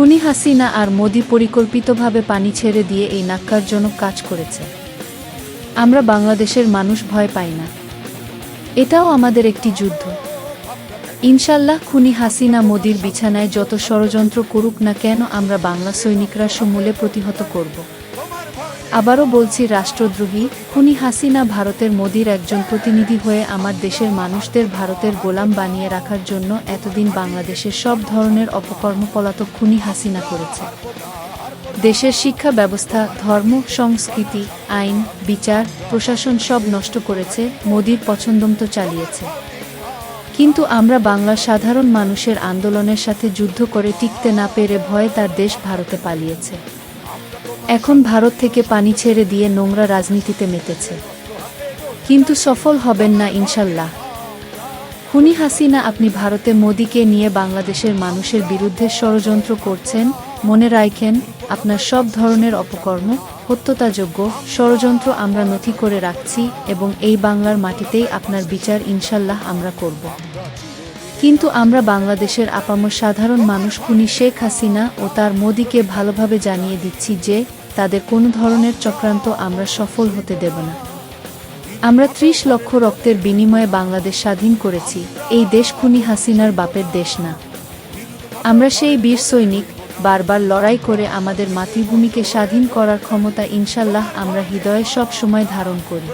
খুনি হাসিনা আর মোদি পরিকল্পিতভাবে পানি ছেড়ে দিয়ে এই নাক্কারজনক কাজ করেছে। আমরা বাংলাদেশের মানুষ ভয় পাই না। এটাও আমাদের একটি যুদ্ধ। ইনশাল্লাহ খুনি হাসিনা মোদির বিছানায় যত ষড়যন্ত্র করুক না কেন আমরা বাংলা সৈনিকরা সমূলে প্রতিহত করব। আবারও বলছি, রাষ্ট্রদ্রোহী খুনি হাসিনা ভারতের মোদির একজন প্রতিনিধি হয়ে আমার দেশের মানুষদের ভারতের গোলাম বানিয়ে রাখার জন্য এতদিন বাংলাদেশের সব ধরনের অপকর্ম পলাতক খুনি হাসিনা করেছে। দেশের শিক্ষা ব্যবস্থা, ধর্ম, সংস্কৃতি, আইন, বিচার, প্রশাসন সব নষ্ট করেছে, মোদির পছন্দমতো চালিয়েছে। কিন্তু আমরা বাংলার সাধারণ মানুষের আন্দোলনের সাথে যুদ্ধ করে টিকতে না পেরে ভয়ে তার দেশ ভারতে পালিয়েছে। এখন ভারত থেকে পানি ছেড়ে দিয়ে নোংরা রাজনীতিতে মেতেছে। কিন্তু সফল হবেন না ইনশাল্লাহ। খুনি হাসিনা আপনি ভারতে মোদিকে নিয়ে বাংলাদেশের মানুষের বিরুদ্ধে ষড়যন্ত্র করছেন, মনে রাখেন, আপনার সব ধরনের অপকর্ম হত্যতাযোগ্য ষড়যন্ত্র আমরা নথি করে রাখছি এবং এই বাংলার মাটিতেই আপনার বিচার ইনশাল্লাহ আমরা করব। কিন্তু আমরা বাংলাদেশের আপামর সাধারণ মানুষ খুনি শেখ হাসিনা ও তার মোদিকে ভালোভাবে জানিয়ে দিচ্ছি যে, তাদের কোনো ধরনের চক্রান্ত আমরা সফল হতে দেব না। আমরা ত্রিশ লক্ষ রক্তের বিনিময়ে বাংলাদেশ স্বাধীন করেছি, এই দেশ খুনি হাসিনার বাপের দেশ না। আমরা সেই বীর সৈনিক, বারবার লড়াই করে আমাদের মাতৃভূমিকে স্বাধীন করার ক্ষমতা ইনশাল্লাহ আমরা হৃদয়ে সব সময় ধারণ করি।